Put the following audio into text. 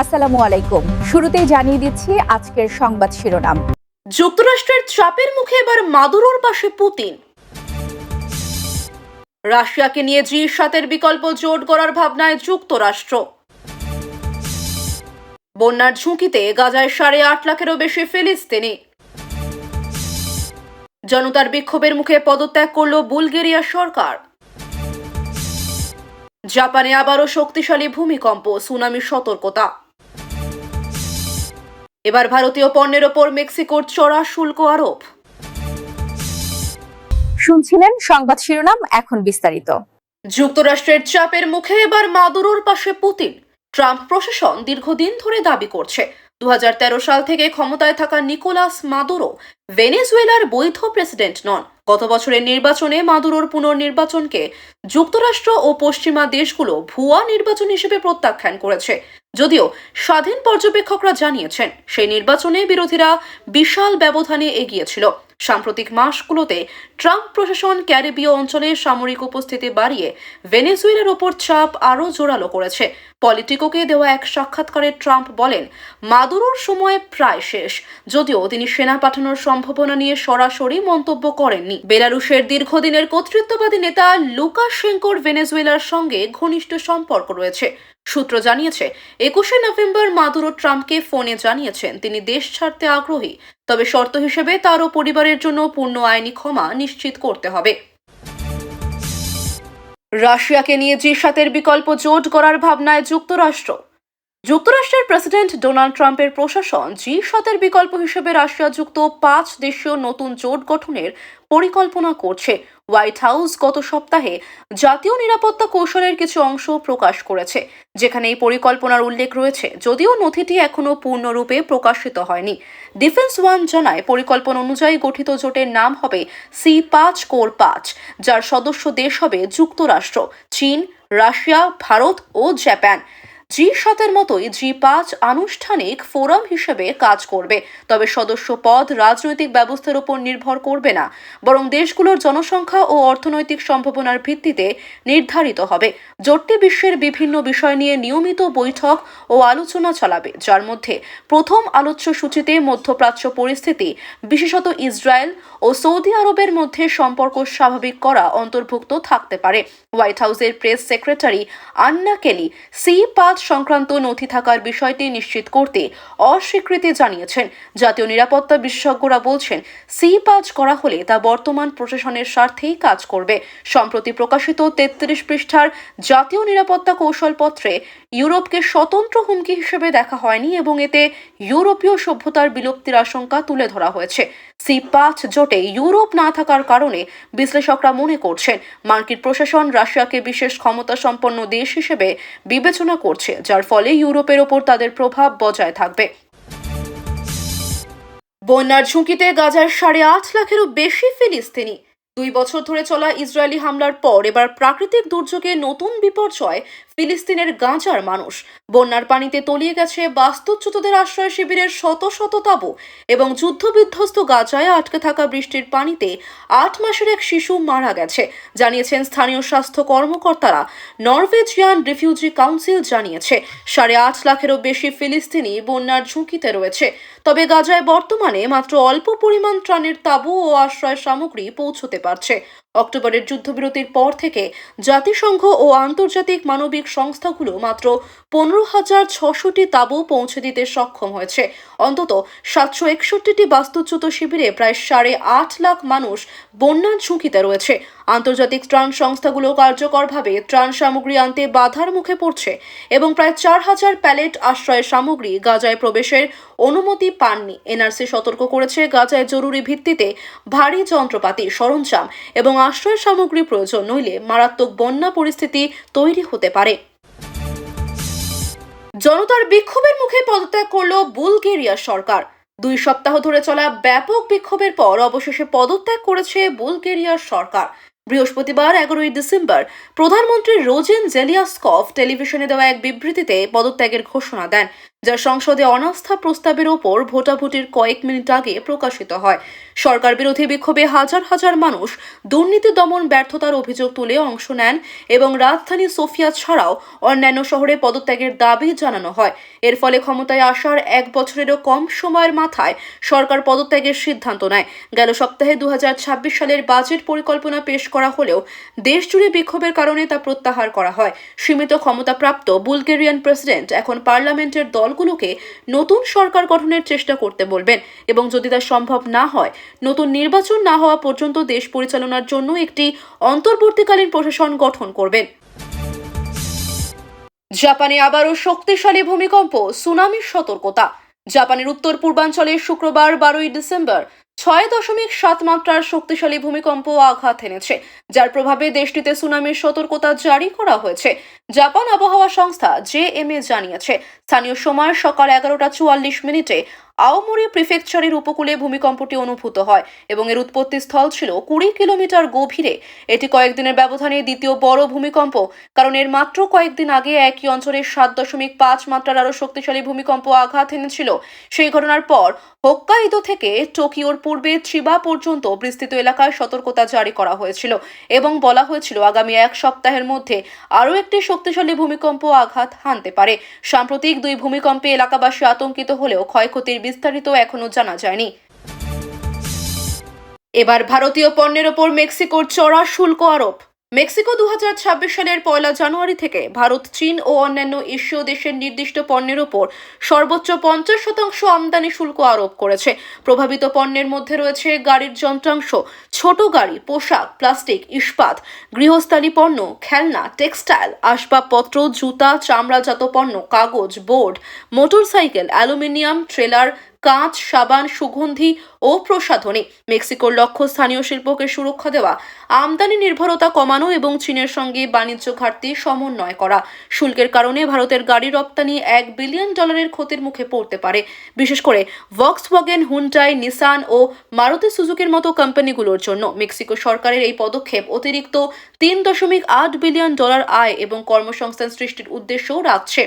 আসসালামু আলাইকুম। শুরুতেই জানিয়ে দিচ্ছি আজকের সংবাদ শিরোনাম। যুক্তরাষ্ট্রের চাপের মুখে এবার মাদুরোর পাশে পুতিন। রাশিয়াকে নিয়ে জি সাতের বিকল্প জোট করার ভাবনায় যুক্তরাষ্ট্র। বন্যার ঝুঁকিতে গাজায় সাড়ে আট লাখেরও বেশি ফিলিস্তিনি। জনতার বিক্ষোভের মুখে পদত্যাগ করল বুলগেরিয়া সরকার। জাপানে আবারও শক্তিশালী ভূমিকম্প, সুনামি সতর্কতা। এবার ভারতীয় পণ্যের ওপর মেক্সিকোর চড়া শুল্ক আরোপ। শুনছিলেন সংবাদ শিরোনাম এখন বিস্তারিত। যুক্তরাষ্ট্রের চাপের মুখে এবার মাদুরোর পাশে পুতিন। ট্রাম্প প্রশাসন দীর্ঘদিন ধরে দাবি করছে। দু হাজার তেরো সাল থেকে ক্ষমতায় থাকা নিকোলাস মাদুরো ভেনেজুয়েলার বৈধ প্রেসিডেন্ট নন। গত বছরের নির্বাচনে মাদুরোর পুনর্নির্বাচনকে যুক্তরাষ্ট্র ও পশ্চিমা দেশগুলো ভুয়া নির্বাচন হিসেবে প্রত্যাখ্যান করেছে। যদিও স্বাধীন পর্যবেক্ষকরা জানিয়েছেন, সেই নির্বাচনে বিরোধীরা বিশাল ব্যবধানে এগিয়েছিল। সাম্প্রতিক মাসগুলোতে ট্রাম্প প্রশাসন ক্যারিবীয় অঞ্চলে সামরিক উপস্থিতি বাড়িয়ে ভেনেজুয়েলার ওপর চাপ আরও জোরালো করেছে। পলিটিকোকে দেওয়া এক সাক্ষাৎকারে ট্রাম্প বলেন, মাদুরোর সময় প্রায় শেষ। যদিও তিনি সেনা পাঠানোর সম্ভাবনা নিয়ে সরাসরি মন্তব্য করেননি। বেলারুশের দীর্ঘদিনের কর্তৃত্ববাদী নেতা লুকাশেঙ্কোর ভেনেজুয়েলার সঙ্গে ঘনিষ্ঠ সম্পর্ক রয়েছে। সূত্র জানিয়েছে, একুশে নভেম্বর মাদুরো ট্রাম্পকে ফোনে জানিয়েছেন, তিনি দেশ ছাড়তে আগ্রহী, তবে শর্ত হিসেবে তারও পরিবারের জন্য পূর্ণ আইনি ক্ষমা নিশ্চিত করতে হবে। রাশিয়াকে নিয়ে জি সাতের বিকল্প জোট করার ভাবনায় যুক্তরাষ্ট্র যুক্তরাষ্ট্রের প্রেসিডেন্ট ডোনাল্ড ট্রাম্পের প্রশাসন জি সাতের বিকল্প হিসেবে রাশিয়া যুক্ত পাঁচ দেশীয় নতুন জোট গঠনের পরিকল্পনা করছে। হোয়াইট হাউস গত সপ্তাহে জাতীয় নিরাপত্তা কৌশলের কিছু অংশ প্রকাশ করেছে, যেখানে এই পরিকল্পনার উল্লেখ রয়েছে, যদিও নথিটি এখনও পূর্ণরূপে প্রকাশিত হয়নি। ডিফেন্স ওয়ান জানায়, পরিকল্পনা অনুযায়ী গঠিত জোটের নাম হবে সি পাঁচ কোর পাঁচ, যার সদস্য দেশ হবে যুক্তরাষ্ট্র, চীন, রাশিয়া, ভারত ও জাপান। জি সাতের মতোই জি পাঁচ আনুষ্ঠানিক ফোরাম হিসেবে কাজ করবে। তবে সদস্য পদ রাজনৈতিক ব্যবস্থার উপর নির্ভর করবে না। বরং দেশগুলোর জনসংখ্যা ও অর্থনৈতিক সম্ভাবনার ভিত্তিতে নির্ধারিত হবে। জোটটি বিশ্বের বিভিন্ন বিষয় নিয়ে নিয়মিত বৈঠক ও আলোচনা চালাবে। যার মধ্যে প্রথম আলোচ্য সূচিতে মধ্যপ্রাচ্য পরিস্থিতি, বিশেষত ইসরায়েল ও সৌদি আরবের মধ্যে সম্পর্ক স্বাভাবিক করা অন্তর্ভুক্ত থাকতে পারে। হোয়াইট হাউসের প্রেস সেক্রেটারি আন্না কেলি, সি পাঁচ সংক্রান্ত নথি থাকার বিষয়টি নিশ্চিত করতে অস্বীকৃতি জানিয়েছেন। জাতীয় নিরাপত্তা বিশেষজ্ঞরা বলছেন সি পাঁচ করা হলে তা বর্তমান প্রশাসনের স্বার্থেই কাজ করবে। সম্প্রতি প্রকাশিত তেত্রিশ পৃষ্ঠার জাতীয় নিরাপত্তা কৌশলপত্রে ইউরোপকে স্বতন্ত্র হুমকি হিসেবে দেখা হয়নি এবং এতে ইউরোপীয় সভ্যতার বিলুপ্তির আশঙ্কা তুলে ধরা হয়েছে। সি পাঁচ জোটে ইউরোপ না থাকার কারণে বিশ্লেষকরা মনে করছেন মার্কিন প্রশাসন রাশিয়াকে বিশেষ ক্ষমতা সম্পন্ন দেশ হিসেবে বিবেচনা করছে, যার ফলে ইউরোপের ওপর তাদের প্রভাব বজায় থাকবে। বন্যার ঝুঁকিতে গাজার সাড়ে আট লাখেরও বেশি ফিলিস্তিনি দুই বছর ধরে চলা ইসরায়েলি হামলার পর এবার প্রাকৃতিক দুর্যোগে নতুন বিপর্যয় ফিলিস্তিনের গাঁজার মানুষ। বন্যার পানিতে তলিয়ে গেছে বাস্তুচ্যুতদের আশ্রয় শিবিরের শত শত তাঁবু এবং যুদ্ধবিধ্বস্ত গাজায় আটকে থাকা বৃষ্টির পানিতে আট মাসের এক শিশু মারা গেছে, জানিয়েছেন স্থানীয় স্বাস্থ্য কর্মকর্তারা। নরওয়েজিয়ান রিফিউজি কাউন্সিল জানিয়েছে, সাড়ে আট লাখেরও বেশি ফিলিস্তিনি বন্যার ঝুঁকিতে রয়েছে। তবে গাজায় বর্তমানে মাত্র অল্প পরিমাণ ত্রাণের তাবু ও আশ্রয় সামগ্রী পৌঁছতে પર છે. অক্টোবরের যুদ্ধবিরতির পর থেকে জাতিসংঘ ও আন্তর্জাতিক মানবিক সংস্থাগুলো মাত্র পনেরো হাজার ছশোটি তাঁবু পৌঁছে দিতে সক্ষম হয়েছে। অন্তত সাতশো একষট্টিটি বাস্তুচ্যুত শিবিরে প্রায় সাড়ে আট লাখ মানুষ বন্যার ঝুঁকিতে রয়েছে। আন্তর্জাতিক ত্রাণ সংস্থাগুলো কার্যকরভাবে ত্রাণ সামগ্রী আনতে বাধার মুখে পড়ছে এবং প্রায় চার হাজার প্যালেট আশ্রয় সামগ্রী গাজায় প্রবেশের অনুমতি পাননি। এনআরসি সতর্ক করেছে, গাজায় জরুরি ভিত্তিতে ভারী যন্ত্রপাতি, সরঞ্জাম এবং আশ্রয় সামগ্রী প্রয়োজন নইলে মারাত্মক বন্যা পরিস্থিতি তৈরি হতে পারে। জনতার বিক্ষোভের মুখে পদত্যাগ করল বুলগেরিয়া সরকার। দুই সপ্তাহ ধরে চলা ব্যাপক বিক্ষোভের পর অবশেষে পদত্যাগ করেছে বুলগেরিয়ার সরকার। বৃহস্পতিবার, এগারোই ডিসেম্বর, প্রধানমন্ত্রী রোজেন জেলিয়াসকভ টেলিভিশনে দেওয়া এক বিবৃতিতে পদত্যাগের ঘোষণা দেন। যা সংসদে অনাস্থা প্রস্তাবের ওপর ভোটাভুটির কয়েক মিনিট আগে প্রকাশিত হয়। সরকার বিরোধী বিক্ষোভে হাজার হাজার মানুষ দুর্নীতি দমন ব্যর্থতার অভিযোগ তুলে অংশ নেন এবং রাজধানী সোফিয়া ছাড়াও অন্যান্য শহরে পদত্যাগের দাবি জানানো হয়। এর ফলে ক্ষমতায় আসার এক বছরেরও কম সময়ের মাথায় সরকার পদত্যাগের সিদ্ধান্ত নেয়। গেল সপ্তাহে দু হাজার ছাব্বিশ সালের বাজেট পরিকল্পনা পেশ করা হলেও দেশজুড়ে বিক্ষোভের কারণে তা প্রত্যাহার করা হয়। সীমিত ক্ষমতাপ্রাপ্ত বুলগেরিয়ান প্রেসিডেন্ট এখন পার্লামেন্টের দলগুলোকে নতুন সরকার গঠনের চেষ্টা করতে বলবেন এবং যদি তা সম্ভব না হয়, নতুন নির্বাচন না হওয়া পর্যন্ত দেশ পরিচালনার জন্য একটি অন্তর্বর্তীকালীন প্রশাসন গঠন করবেন। জাপানে আবারও শক্তিশালী ভূমিকম্প, সুনামির সতর্কতা। জাপানের উত্তর পূর্বাঞ্চলে শুক্রবার বারোই ডিসেম্বর ছয় দশমিক সাত মাত্রার শক্তিশালী ভূমিকম্প আঘাত এনেছে, যার প্রভাবে দেশটিতে সুনামির সতর্কতা জারি করা হয়েছে। জাপান আবহাওয়া সংস্থা জেএমএ জানিয়েছে, স্থানীয় সময় সকাল এগারোটা চুয়াল্লিশ মিনিটে আওমরি প্রিফেকচারের উপকূলে ভূমিকম্পটি অনুভূত হয় এবং এর উৎপত্তি স্থল ছিল কুড়ি কিলোমিটার গভীরে। এটি কয়েকদিনের ব্যবধানে দ্বিতীয় বড় ভূমিকম্প, কারণ এর মাত্র কয়েকদিন আগে একই অঞ্চলে সাত দশমিক পাঁচ মাত্রার আরও শক্তিশালী ভূমিকম্প আঘাত এনেছিল। সেই ঘটনার পর হোক্কাইদো থেকে টোকিওর পূর্বে চিবা পর্যন্ত বিস্তৃত এলাকায় সতর্কতা জারি করা হয়েছিল এবং বলা হয়েছিল আগামী এক সপ্তাহের মধ্যে আরও একটি শক্তিশালী ভূমিকম্প আঘাত হানতে পারে। সাম্প্রতিক দুই ভূমিকম্পে এলাকাবাসী আতঙ্কিত হলেও ক্ষয়ক্ষতির বিস্তারিত এখনও জানা যায়নি। এবার ভারতীয় পণ্যের ওপর মেক্সিকোর চড়া শুল্ক আরোপ। মেক্সিকো দু হাজার ছাব্বিশ সালের পয়লা জানুয়ারি থেকে ভারত, চীন ও অন্যান্য এশীয় দেশের নির্দিষ্ট পণ্যের ওপর সর্বোচ্চ পঞ্চাশ শতাংশ আমদানি শুল্ক আরোপ করেছে। প্রভাবিত পণ্যের মধ্যে রয়েছে গাড়ির যন্ত্রাংশ, ছোট গাড়ি, পোশাক, প্লাস্টিক, ইস্পাত, গৃহস্থালী পণ্য, খেলনা, টেক্সটাইল, আসবাবপত্র, জুতা, চামড়াজাত পণ্য, কাগজ, বোর্ড, মোটরসাইকেল, অ্যালুমিনিয়াম, ট্রেলার কাঁচ, সাবান, সুগন্ধি ও প্রসাধনী। মেক্সিকোর লক্ষ্য স্থানীয় শিল্পকে সুরক্ষা দেওয়া, আমদানি নির্ভরতা কমানো এবং চীনের সঙ্গে বাণিজ্য ঘাটতি সমন্বয় করা। শুল্কের কারণে ভারতের গাড়ি রপ্তানি এক বিলিয়ন ডলারের ক্ষতির মুখে পড়তে পারে। বিশেষ করে ভক্সওয়াগেন, হুন্ডাই, নিসান ও মারুতি সুজুকির মতো কোম্পানিগুলোর জন্য মেক্সিকো সরকারের এই পদক্ষেপ অতিরিক্ত তিন দশমিক আট বিলিয়ন ডলার আয় এবং কর্মসংস্থান সৃষ্টির উদ্দেশ্যও রাখছে।